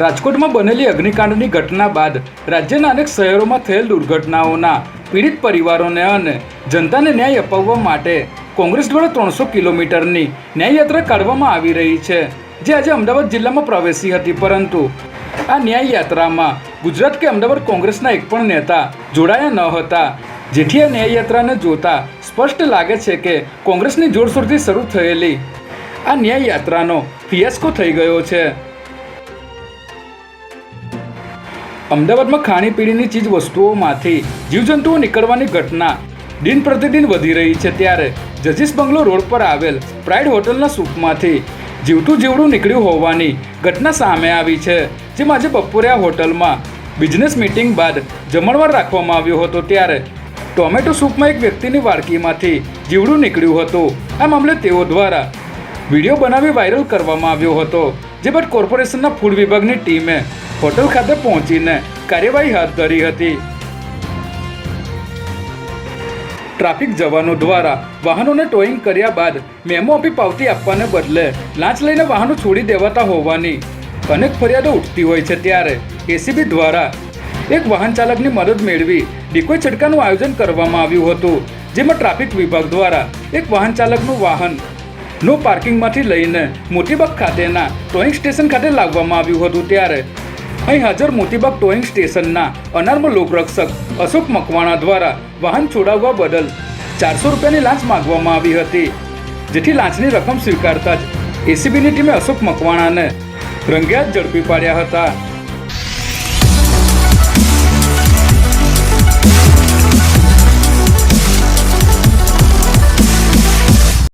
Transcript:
રાજકોટમાં બનેલી અગ્નિકાંડની ઘટના બાદ રાજ્યના અનેક શહેરોમાં થયેલ દુર્ઘટનાઓના પીડિત પરિવારોને અને જનતાને ન્યાય અપાવવા માટે કોંગ્રેસ દ્વારા ત્રણસો કિલોમીટરની ન્યાયયાત્રા કાઢવામાં આવી રહી છે, જે આજે અમદાવાદ જિલ્લામાં પ્રવેશી હતી. પરંતુ આ ન્યાય યાત્રામાં ગુજરાત કે અમદાવાદ કોંગ્રેસના એક પણ નેતા જોડાયા ન હતા. જેથી આ ન્યાયયાત્રાને જોતા સ્પષ્ટ લાગે છે કે કોંગ્રેસની જોરશોરથી શરૂ થયેલી આ ન્યાય યાત્રાનો ફિયાસ્કો થઈ ગયો છે. અમદાવાદમાં ખાણીપીણીની ચીજ વસ્તુઓમાંથી જીવજંતુઓ નીકળવાની ઘટના દિન પ્રતિદિન વધી રહી છે ત્યારે જજીસ બંગલો રોડ પર આવેલ પ્રાઇડ હોટલના સૂપમાંથી જીવતું જીવડું નીકળ્યું હોવાની ઘટના સામે આવી છે, જેમાં આજે બપોરે આ હોટલમાં બિઝનેસ મીટિંગ બાદ જમણવાર રાખવામાં આવ્યો હતો ત્યારે ટોમેટો સૂપમાં એક વ્યક્તિની વાડકીમાંથી જીવડું નીકળ્યું હતું. આ મામલે તેઓ દ્વારા વીડિયો બનાવી વાયરલ કરવામાં આવ્યો હતો, જે બાદ કોર્પોરેશનના ફૂડ વિભાગની ટીમે હોટલ ખાતે પહોંચીને કાર્યવાહી હાથ ધરી હતી. ટ્રાફિક જવાનો દ્વારા વાહનોને ટોઈંગ કર્યા બાદ મેમો આપી પાવતી આપવાને બદલે લાંચ લઈને વાહનો છોડી દેવાતા હોવાની અનેક ફરિયાદો ઉઠતી હોય છે ત્યારે એસીબી દ્વારા એક વાહન ચાલકની મદદ મેળવી ડિકોય છટકાનું આયોજન કરવામાં આવ્યું હતું, જેમાં ટ્રાફિક વિભાગ દ્વારા એક વાહન ચાલકનું વાહન નો પાર્કિંગમાંથી લઈને મોતીબાગ ખાતેના ટોઈંગ સ્ટેશન ખાતે લાવવામાં આવ્યું હતું ત્યારે અહીં હાજર મોતીબાગ ટોઈંગ સ્ટેશનના અનાર્મ લોકરક્ષક અશોક મકવાણા દ્વારા વાહન છોડાવવા બદલ ચારસો રૂપિયાની લાંચ માંગવામાં આવી હતી, જેથી લાંચની રકમ સ્વીકારતા જ એસીબીની ટીમે અશોક મકવાણાને રંગિયાત ઝડપી પાડ્યા હતા.